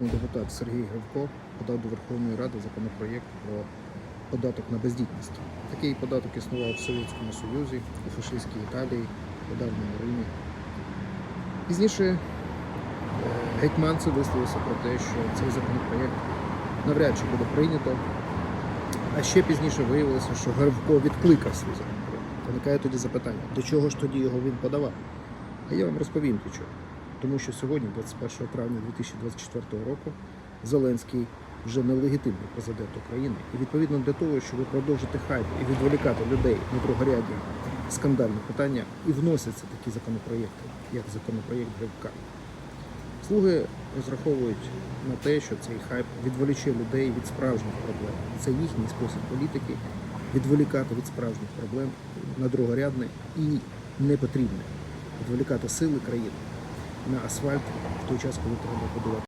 Депутат Сергій Гривко подав до Верховної Ради законопроєкт про податок на бездітність. Такий податок існував в Совєтському Союзі, у фашистській Італії, у давньому Римі. Пізніше е, гетьманці висловилися про те, що цей законопроєкт навряд чи буде прийнято. А ще пізніше виявилося, що Гривко відкликав свій законопроєкт. Виникає тоді запитання, до чого ж тоді його він подавав? А я вам розповім для чого. Тому що сьогодні, 21 травня 2024 року, Зеленський вже нелегітимний президент України. І відповідно для того, щоб продовжити хайп і відволікати людей на другорядні скандальні питання, і вносяться такі законопроєкти, як законопроєкт Гривка. Слуги розраховують на те, що цей хайп відволіче людей від справжніх проблем. Це їхній спосіб політики відволікати від справжніх проблем на другорядне і непотрібне, відволікати сили країни на асфальт в той час, коли треба будувати.